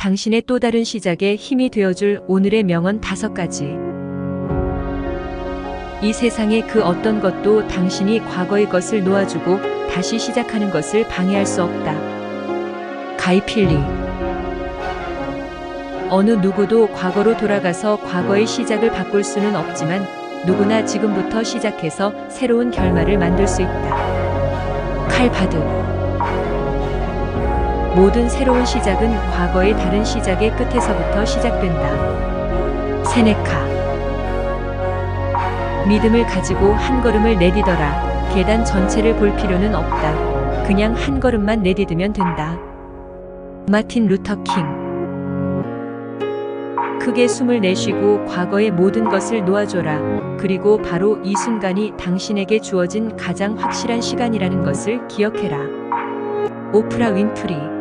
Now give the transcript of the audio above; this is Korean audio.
당신의 또 다른 시작에 힘이 되어줄 오늘의 명언 다섯 가지. 이 세상의 그 어떤 것도 당신이 과거의 것을 놓아주고 다시 시작하는 것을 방해할 수 없다. 가이필리. 어느 누구도 과거로 돌아가서 과거의 시작을 바꿀 수는 없지만 누구나 지금부터 시작해서 새로운 결말을 만들 수 있다. 칼바드. 모든 새로운 시작은 과거의 다른 시작의 끝에서부터 시작된다. 세네카. 믿음을 가지고 한 걸음을 내디더라. 계단 전체를 볼 필요는 없다. 그냥 한 걸음만 내디디면 된다. 마틴 루터 킹. 크게 숨을 내쉬고 과거의 모든 것을 놓아줘라. 그리고 바로 이 순간이 당신에게 주어진 가장 확실한 시간이라는 것을 기억해라. 오프라 윈프리.